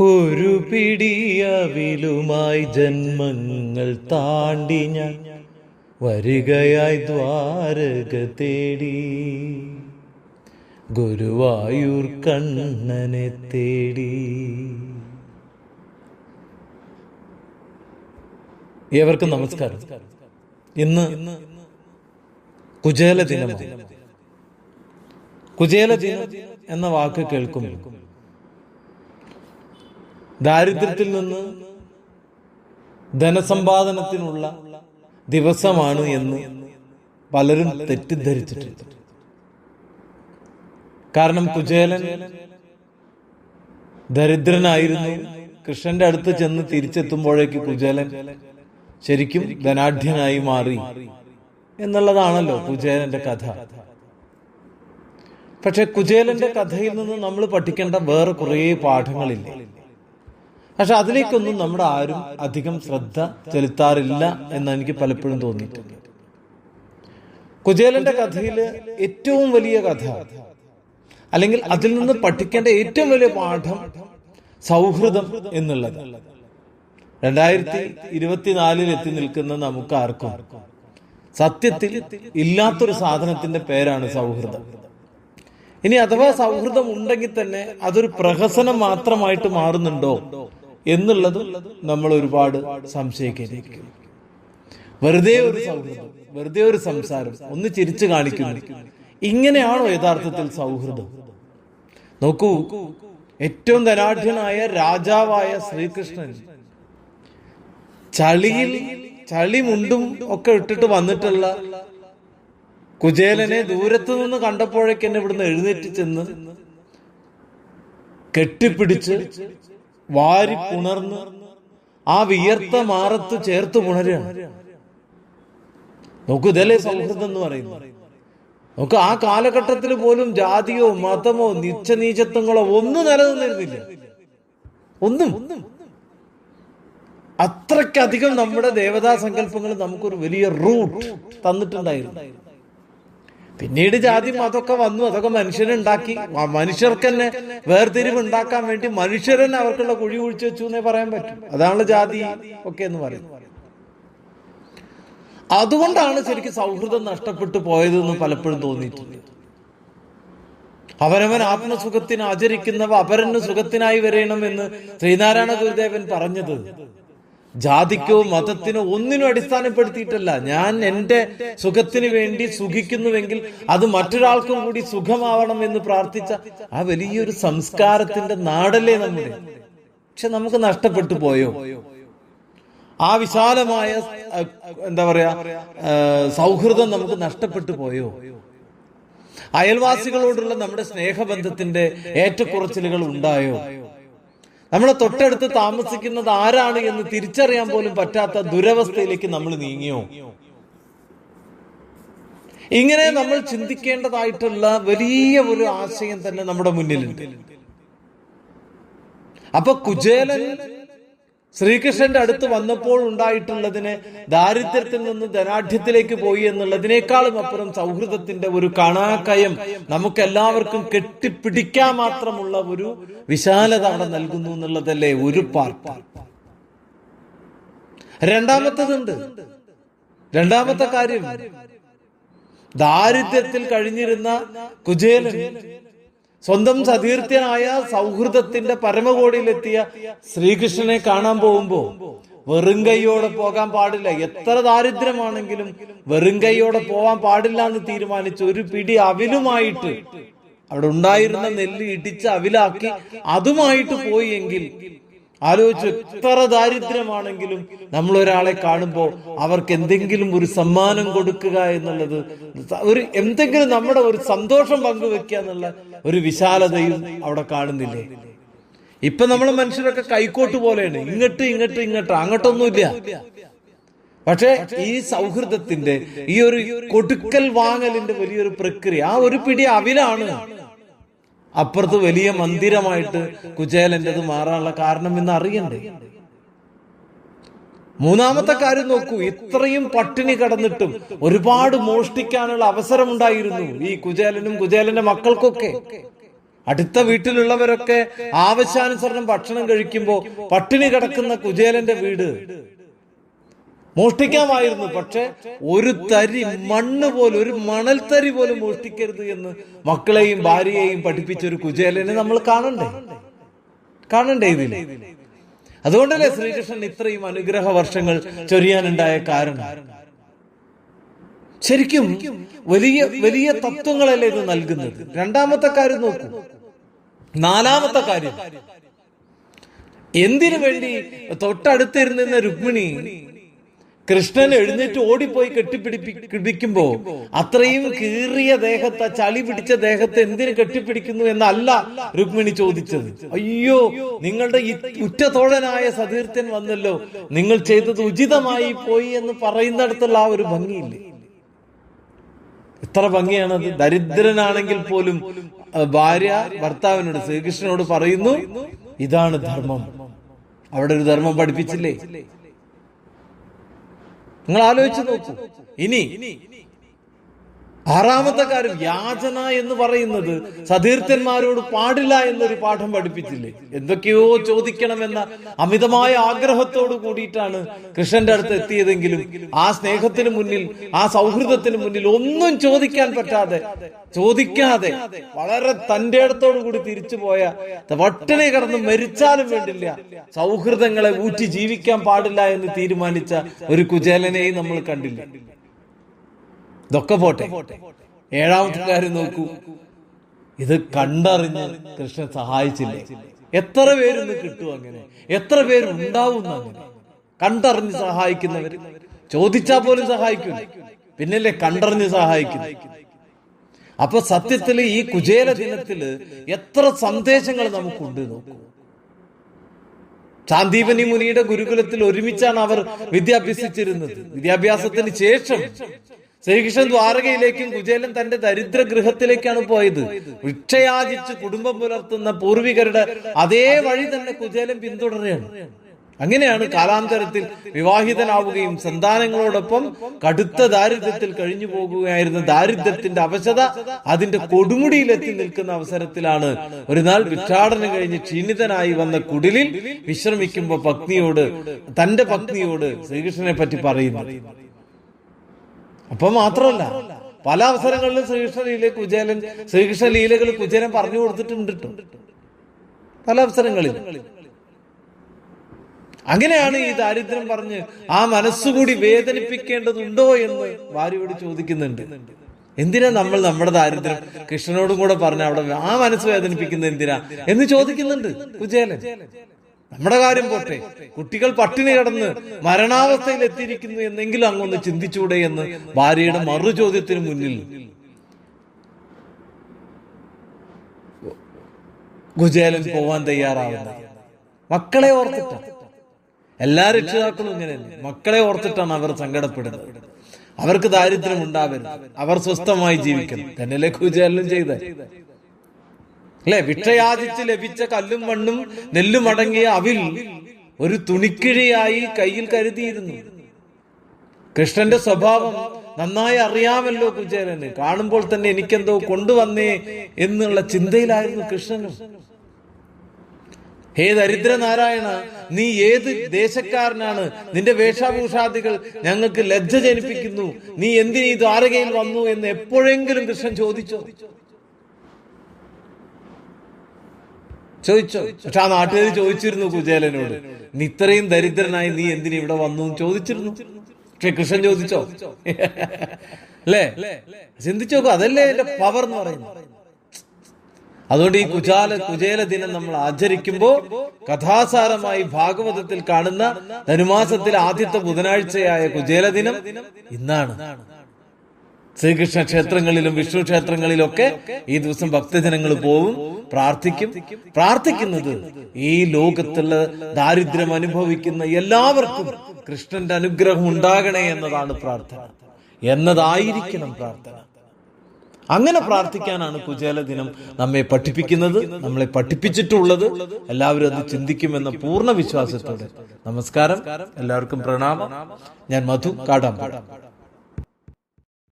ഒരു പിടിയവിലുമായി ജന്മങ്ങൾ താണ്ടി ഞാൻ വരികയായി ദ്വാരക തേടി. ഗുരുവായൂർ കണ്ണനെ തേടി. ഏവർക്കും നമസ്കാരം. ഇന്ന് കുചേല ദിനം കുചേല ദിനം എന്ന വാക്ക് കേൾക്കുമ്പോൾ ദാരിദ്ര്യത്തിൽ നിന്ന് ധനസമ്പാദനത്തിനുള്ള ദിവസമാണ് എന്ന് പലരും തെറ്റിദ്ധരിച്ചിട്ടുണ്ട്. കാരണം കുചേലൻ ദരിദ്രനായിരുന്നു. കൃഷ്ണന്റെ അടുത്ത് ചെന്ന് തിരിച്ചെത്തുമ്പോഴേക്ക് കുചേലൻ ശരിക്കും ധനാഢ്യനായി മാറി എന്നുള്ളതാണല്ലോ കുചേലന്റെ കഥ. പക്ഷെ കുചേലന്റെ കഥയിൽ നിന്ന് നമ്മൾ പഠിക്കേണ്ട വേറെ കുറേ പാഠങ്ങളില്ലേ? പക്ഷെ അതിലേക്കൊന്നും നമ്മുടെ ആരും അധികം ശ്രദ്ധ ചെലുത്താറില്ല എന്ന് എനിക്ക് പലപ്പോഴും തോന്നിയിട്ടുണ്ട് കുചേലന്റെ കഥയിൽ ഏറ്റവും വലിയ കഥ അല്ലെങ്കിൽ അതിൽ നിന്ന് പഠിക്കേണ്ട ഏറ്റവും വലിയ പാഠം സൗഹൃദം എന്നുള്ളത്. രണ്ടായിരത്തി ഇരുപത്തിനാലിൽ എത്തി നിൽക്കുന്ന നമുക്ക് ആർക്കും സത്യത്തിൽ ഇല്ലാത്തൊരു സാധനത്തിന്റെ പേരാണ് സൗഹൃദം. ഇനി അഥവാ സൗഹൃദം ഉണ്ടെങ്കിൽ തന്നെ അതൊരു പ്രഹസനം മാത്രമായിട്ട് മാറുന്നുണ്ടോ? എന്നുള്ളതും നമ്മൾ ഒരുപാട് സംശയിക്കേണ്ടിയിരിക്കുന്നു. വെറുതെ ഒരു സൗഹൃദം വെറുതെ ഒരു സംസാരം ഒന്ന് ചിരിച്ചു കാണിക്കുന്നു ഇങ്ങനെയാണോ യഥാർത്ഥത്തിൽ സൗഹൃദം? നോക്കൂ ഏറ്റവും ധനാഢ്യനായ രാജാവായ ശ്രീകൃഷ്ണൻ ചളിയിൽ ചളി മുണ്ടും ഒക്കെ ഇട്ടിട്ട് വന്നിട്ടുള്ള കുചേലനെ ദൂരത്തു നിന്ന് കണ്ടപ്പോഴേക്ക് എന്നെ ഇവിടുന്ന് എഴുന്നേറ്റ് ചെന്ന് കെട്ടിപ്പിടിച്ച് വാരി പുണർന്ന് ആ വിയർത്ത മാറത്ത് ചേർത്ത് പുണരുകയാണ് നോക്കൂ ഇതല്ലേ സൗഹൃദം എന്ന് പറയുന്നത്. നമുക്ക് ആ കാലഘട്ടത്തിൽ പോലും ജാതിയോ മതമോ നിച്ചനീചത്വങ്ങളോ ഒന്നും നിലനിന്നിരുന്നില്ല. ഒന്നും. അത്രയ്ക്കധികം നമ്മുടെ ദേവതാ സങ്കല്പങ്ങൾ നമുക്കൊരു വലിയ റൂട്ട് തന്നിട്ടുണ്ടായിരുന്നു. പിന്നീട് ജാതി മതമൊക്കെ വന്നു അതൊക്കെ മനുഷ്യരുണ്ടാക്കി. മനുഷ്യർക്ക് തന്നെ വേർതിരിവ് ഉണ്ടാക്കാൻ വേണ്ടി മനുഷ്യരെ അവർക്കുള്ള കുഴി കുഴിച്ചു വെച്ചു എന്നേ പറയാൻ പറ്റും. അതാണ് ജാതി ഒക്കെ എന്ന് പറയുന്നത്. അതുകൊണ്ടാണ് ശരിക്കും സൗഹൃദം നഷ്ടപ്പെട്ടു പോയതെന്ന് പലപ്പോഴും തോന്നിയിട്ടുണ്ട്. അവനവൻ ആത്മസുഖത്തിന് ആചരിക്കുന്നവ അപരന് സുഖത്തിനായി വരണമെന്ന് ശ്രീനാരായണ ഗുരുദേവൻ പറഞ്ഞത് ജാതിക്കോ മതത്തിനോ ഒന്നിനും അടിസ്ഥാനപ്പെടുത്തിയിട്ടല്ല. ഞാൻ എന്റെ സുഖത്തിന് വേണ്ടി സുഖിക്കുന്നുവെങ്കിൽ അത് മറ്റൊരാൾക്കും കൂടി സുഖമാവണം എന്ന് പ്രാർത്ഥിച്ച ആ വലിയൊരു സംസ്കാരത്തിന്റെ നാടല്ലേ നമ്മുടെ? പക്ഷെ നമുക്ക് നഷ്ടപ്പെട്ടു പോയോ? ആ വിശാലമായ എന്താ പറയാ സൗഹൃദം നമുക്ക് നഷ്ടപ്പെട്ടു പോയോ? അയൽവാസികളോടുള്ള നമ്മുടെ സ്നേഹബന്ധത്തിന്റെ ഏറ്റക്കുറച്ചിലുകൾ ഉണ്ടായോ? നമ്മളെ തൊട്ടടുത്ത് താമസിക്കുന്നത് ആരാണ് എന്ന് തിരിച്ചറിയാൻ പോലും പറ്റാത്ത ദുരവസ്ഥയിലേക്ക് നമ്മൾ നീങ്ങിയോ? ഇങ്ങനെ നമ്മൾ ചിന്തിക്കേണ്ടതായിട്ടുള്ള വലിയ ഒരു ആശയം തന്നെ നമ്മുടെ മുന്നിലുണ്ട്. അപ്പൊ കുചേലൻ ശ്രീകൃഷ്ണന്റെ അടുത്ത് വന്നപ്പോൾ ഉണ്ടായിട്ടുള്ളതിന് ദാരിദ്ര്യത്തിൽ നിന്ന് ധനാഢ്യത്തിലേക്ക് പോയി എന്നുള്ളതിനേക്കാളും അപ്പുറം സൗഹൃദത്തിന്റെ ഒരു കണാക്കയം നമുക്ക് എല്ലാവർക്കും കെട്ടിപ്പിടിക്കാൻ മാത്രമുള്ള ഒരു വിശാലത അവിടെ നൽകുന്നു എന്നുള്ളതല്ലേ ഒരു പാർപ്പ രണ്ടാമത്തതുണ്ട്. രണ്ടാമത്തെ കാര്യം ദാരിദ്ര്യത്തിൽ കഴിഞ്ഞിരുന്ന കുചേലൻ സ്വന്തം സതീർത്ഥ്യനായ സൗഹൃദത്തിന്റെ പരമകോടിയിലെത്തിയ ശ്രീകൃഷ്ണനെ കാണാൻ പോകുമ്പോ വെറും കൈയോടെ പോകാൻ പാടില്ല. എത്ര ദാരിദ്ര്യമാണെങ്കിലും വെറും കൈയോടെ പോവാൻ പാടില്ല എന്ന് തീരുമാനിച്ച് ഒരു പിടി അവിലുമായിട്ട് അവിടെ ഉണ്ടായിരുന്ന നെല്ല് ഇടിച്ച് അവിലാക്കി അതുമായിട്ട് പോയി എങ്കിൽ ആലോചിച്ചു എത്ര ദാരിദ്ര്യമാണെങ്കിലും നമ്മൾ ഒരാളെ കാണുമ്പോൾ അവർക്ക് എന്തെങ്കിലും ഒരു സമ്മാനം കൊടുക്കുക എന്നുള്ളത് ഒരു എന്തെങ്കിലും നമ്മുടെ ഒരു സന്തോഷം പങ്കുവെക്കുക എന്നുള്ള ഒരു വിശാലതയും അവിടെ കാണുന്നില്ലേ? ഇപ്പൊ നമ്മളെ മനുഷ്യരൊക്കെ കൈക്കോട്ട് പോലെയാണ്. ഇങ്ങോട്ട് ഇങ്ങോട്ട് ഇങ്ങോട്ട്. അങ്ങോട്ടൊന്നുമില്ല. പക്ഷേ ഈ സൗഹൃദത്തിന്റെ ഈ ഒരു കൊടുക്കൽ വാങ്ങലിന്റെ വലിയൊരു പ്രക്രിയ ആ ഒരു പിടി അവിലാണ്. അപ്പുറത്ത് വലിയ മന്ദിരമായിട്ട് കുചേലന്റെത് മാറാനുള്ള കാരണം എന്ന് അറിയണ്ടേ? മൂന്നാമത്തെ കാര്യം നോക്കൂ ഇത്രയും പട്ടിണി കടന്നിട്ടും ഒരുപാട് മോഷ്ടിക്കാനുള്ള അവസരം ഉണ്ടായിരുന്നു ഈ കുചേലനും കുചേലന്റെ മക്കൾക്കൊക്കെ. അടുത്ത വീട്ടിലുള്ളവരൊക്കെ ആവശ്യാനുസരണം ഭക്ഷണം കഴിക്കുമ്പോൾ പട്ടിണി കിടക്കുന്ന കുചേലന്റെ വീട്. മോഷ്ടിക്കാമായിരുന്നു. പക്ഷെ ഒരു തരി മണ്ണ് പോലും ഒരു മണൽത്തരി പോലും മോഷ്ടിക്കരുത് എന്ന് മക്കളെയും ഭാര്യയെയും പഠിപ്പിച്ച ഒരു കുചേലനെ നമ്മൾ കാണണ്ടേ? കാണണ്ടേ ഇതിൽ? അതുകൊണ്ടല്ലേ ശ്രീകൃഷ്ണൻ ഇത്രയും അനുഗ്രഹ വർഷങ്ങൾ ചൊരിയാനുണ്ടായ കാരണം? ശരിക്കും വലിയ വലിയ തത്വങ്ങളല്ലേ ഇത് നൽകുന്നത്? രണ്ടാമത്തെ കാര്യം നോക്കൂ. നാലാമത്തെ കാര്യം. എന്തിനു വേണ്ടി തൊട്ടടുത്തിരുന്ന രുക്മിണി കൃഷ്ണൻ എഴുന്നേറ്റ് ഓടിപ്പോയി കെട്ടിപ്പിടിപ്പിക്കുമ്പോ അത്രയും കീറിയ ദേഹത്തെ ചളി പിടിച്ച ദേഹത്തെ എന്തിനു കെട്ടിപ്പിടിക്കുന്നു എന്നല്ല രുക്മിണി ചോദിച്ചത്. അയ്യോ നിങ്ങളുടെ ഉറ്റതോഴനായ സതീർത്ഥ്യൻ വന്നല്ലോ. നിങ്ങൾ ചെയ്തത് ഉചിതമായി പോയി എന്ന് പറയുന്നിടത്തുള്ള ആ ഒരു ഭംഗിയില്ലേ? എത്ര ഭംഗിയാണത് ദരിദ്രനാണെങ്കിൽ പോലും ഭാര്യ ഭർത്താവിനോട് ശ്രീകൃഷ്ണനോട് പറയുന്നു ഇതാണ് ധർമ്മം. അവിടെ ഒരു ധർമ്മം പഠിപ്പിച്ചില്ലേ? നിങ്ങൾ ആലോചിച്ച് നോക്കൂ. ഇനി ആറാമത്തെ കാര്യം യാചന എന്ന് പറയുന്നത് സതീർത്ഥന്മാരോട് പാടില്ല എന്നൊരു പാഠം പഠിപ്പിച്ചില്ലേ? എന്തൊക്കെയോ ചോദിക്കണമെന്ന അമിതമായ ആഗ്രഹത്തോട് കൂടിയിട്ടാണ് കൃഷ്ണന്റെ അടുത്ത് എത്തിയതെങ്കിലും ആ സ്നേഹത്തിന് മുന്നിൽ ആ സൗഹൃദത്തിന് മുന്നിൽ ഒന്നും ചോദിക്കാൻ പറ്റാതെ ചോദിക്കാതെ വളരെ തന്റെ അടുത്തോടു കൂടി തിരിച്ചു പോയ വട്ടനെ കടന്ന് മരിച്ചാലും വേണ്ടില്ല സൗഹൃദങ്ങളെ ഊറ്റി ജീവിക്കാൻ പാടില്ല എന്ന് തീരുമാനിച്ച ഒരു കുചേലനെയും നമ്മൾ കണ്ടില്ല? ഇതൊക്കെ പോട്ടെ. ഏഴാമത്തെ കാര്യം നോക്കൂ. ഇത് കണ്ടറിഞ്ഞ് കൃഷ്ണൻ സഹായിച്ചില്ലേ? എത്ര പേരൊന്ന് കിട്ടും അങ്ങനെ? എത്ര പേര് ഉണ്ടാവും അങ്ങനെ? കണ്ടറിഞ്ഞ് സഹായിക്കുന്നവർ ചോദിച്ചാൽ പോലും സഹായിക്കും പിന്നല്ലേ കണ്ടറിഞ്ഞ് സഹായിക്കുന്നു അപ്പൊ സത്യത്തിൽ ഈ കുചേല ദിനത്തിൽ എത്ര സന്ദേശങ്ങൾ നമുക്കുണ്ട് നോക്കൂ. ചാന്ദീപനി മുനിയുടെ ഗുരുകുലത്തിൽ ഒരുമിച്ചാണ് അവർ വിദ്യാഭ്യസിച്ചിരുന്നത്. വിദ്യാഭ്യാസത്തിന് ശേഷം ശ്രീകൃഷ്ണൻ ദ്വാരകയിലേക്കും കുചേലൻ തന്റെ ദരിദ്ര ഗൃഹത്തിലേക്കാണ് പോയത്. ഭിക്ഷയാചിച്ച് കുടുംബം പുലർത്തുന്ന പൂർവികരുടെ അതേ വഴി തന്നെ കുചേലൻ പിന്തുടരുകയാണ്. അങ്ങനെയാണ് കാലാന്തരത്തിൽ വിവാഹിതനാവുകയും സന്താനങ്ങളോടൊപ്പം കടുത്ത ദാരിദ്ര്യത്തിൽ കഴിഞ്ഞു പോകുകയായിരുന്ന ദാരിദ്ര്യത്തിന്റെ അവശത അതിന്റെ കൊടുമുടിയിലെത്തി നിൽക്കുന്ന അവസരത്തിലാണ് ഒരു നാൾ ഭിക്ഷാടനം കഴിഞ്ഞ് ക്ഷീണിതനായി വന്ന കുടിലിൽ വിശ്രമിക്കുമ്പോ പത്നിയോട് തന്റെ പത്നിയോട് ശ്രീകൃഷ്ണനെ പറ്റി പറയുന്നത് അപ്പൊ മാത്രമല്ല പല അവസരങ്ങളിലും ശ്രീകൃഷ്ണ ലീല കുചേലൻ ശ്രീകൃഷ്ണ ലീലകൾ കുചേലൻ പറഞ്ഞു കൊടുത്തിട്ടുണ്ട് ട്ടോ. പല അവസരങ്ങളിൽ അങ്ങനെയാണ് ഈ ദാരിദ്ര്യം പറഞ്ഞ് ആ മനസ്സുകൂടി വേദനിപ്പിക്കേണ്ടതുണ്ടോ എന്ന് ഭാര്യയോട് ചോദിക്കുന്നുണ്ട്. എന്തിനാ നമ്മൾ നമ്മുടെ ദാരിദ്ര്യം കൃഷ്ണനോടും കൂടെ പറഞ്ഞ അവിടെ ആ മനസ്സ് വേദനിപ്പിക്കുന്നത് എന്തിനാ എന്ന് ചോദിക്കുന്നുണ്ട് കുചേലൻ നമ്മുടെ കാര്യം പോട്ടെ. കുട്ടികൾ പട്ടിണി കിടന്ന് മരണാവസ്ഥയിൽ എത്തിയിരിക്കുന്നു എന്നെങ്കിലും അങ്ങൊന്ന് ചിന്തിച്ചൂടെ എന്ന് ഭാര്യയുടെ മറു ചോദ്യത്തിന് മുന്നിൽ ഗുജേലൻ പോവാൻ തയ്യാറാവുന്ന. മക്കളെ ഓർത്തിട്ട. എല്ലാ രക്ഷിതാക്കളും ഇങ്ങനെ. മക്കളെ ഓർത്തിട്ടാണ് അവർ സങ്കടപ്പെടുന്നത്. അവർക്ക് ദാരിദ്ര്യം ഉണ്ടാവരുത്. അവർ സ്വസ്ഥമായി ജീവിക്കണം. തന്നെയല്ലേ കുചേലനും ചെയ്ത അല്ലെ? വിക്ഷയാചിച്ച് ലഭിച്ച കല്ലും മണ്ണും നെല്ലും അടങ്ങിയ അവിൽ ഒരു തുണിക്കിഴിയായി കയ്യിൽ കരുതിയിരുന്നു. കൃഷ്ണന്റെ സ്വഭാവം നന്നായി അറിയാമല്ലോ കുചേലന്. കാണുമ്പോൾ തന്നെ എനിക്കെന്തോ കൊണ്ടുവന്നേ എന്നുള്ള ചിന്തയിലായിരുന്നു കൃഷ്ണൻ ഹേ ദരിദ്രനാരായണ നീ ഏത് ദേശക്കാരനാണ്? നിന്റെ വേഷാഭൂഷാദികൾ ഞങ്ങൾക്ക് ലജ്ജ ജനിപ്പിക്കുന്നു. നീ എന്തിനീ ദ്വാരകയിൽ വന്നു എന്ന് എപ്പോഴെങ്കിലും കൃഷ്ണൻ ചോദിച്ചോ? ചോദിച്ചോ? പക്ഷെ ആ നാട്ടുകാർ ചോദിച്ചിരുന്നു കുചേലനോട്. നീ ഇത്രയും ദരിദ്രനായി നീ എന്തിനു ഇവിടെ വന്നു? ചോദിച്ചിരുന്നു. പക്ഷെ കൃഷ്ണൻ ചോദിച്ചോ? അല്ലേ? ചിന്തിച്ചു? നോക്കൂ അതല്ലേ എന്റെ പവർ എന്ന് പറയുന്നത്. അതുകൊണ്ട് ഈ കുചാല കുചേല ദിനം നമ്മൾ ആചരിക്കുമ്പോൾ കഥാസാരമായി ഭാഗവതത്തിൽ കാണുന്ന ധനുമാസത്തിലെ ആദ്യത്തെ ബുധനാഴ്ചയായ കുചേല ദിനം ഇന്നാണ്. ശ്രീകൃഷ്ണ ക്ഷേത്രങ്ങളിലും വിഷ്ണു ക്ഷേത്രങ്ങളിലൊക്കെ ഈ ദിവസം ഭക്തജനങ്ങൾ പോവും പ്രാർത്ഥിക്കും. പ്രാർത്ഥിക്കുന്നത് ഈ ലോകത്തുള്ള ദാരിദ്ര്യം അനുഭവിക്കുന്ന എല്ലാവർക്കും കൃഷ്ണന്റെ അനുഗ്രഹം ഉണ്ടാകണേ എന്നതാണ് പ്രാർത്ഥന. എന്നതായിരിക്കണം പ്രാർത്ഥന. അങ്ങനെ പ്രാർത്ഥിക്കാനാണ് കുചേല ദിനം നമ്മെ പഠിപ്പിക്കുന്നത് നമ്മളെ പഠിപ്പിച്ചിട്ടുള്ളത്. എല്ലാവരും അത് ചിന്തിക്കുമെന്ന പൂർണ വിശ്വാസത്തോടെ. നമസ്കാരം. എല്ലാവർക്കും പ്രണാമം. ഞാൻ മധു കാടാമ്പാട്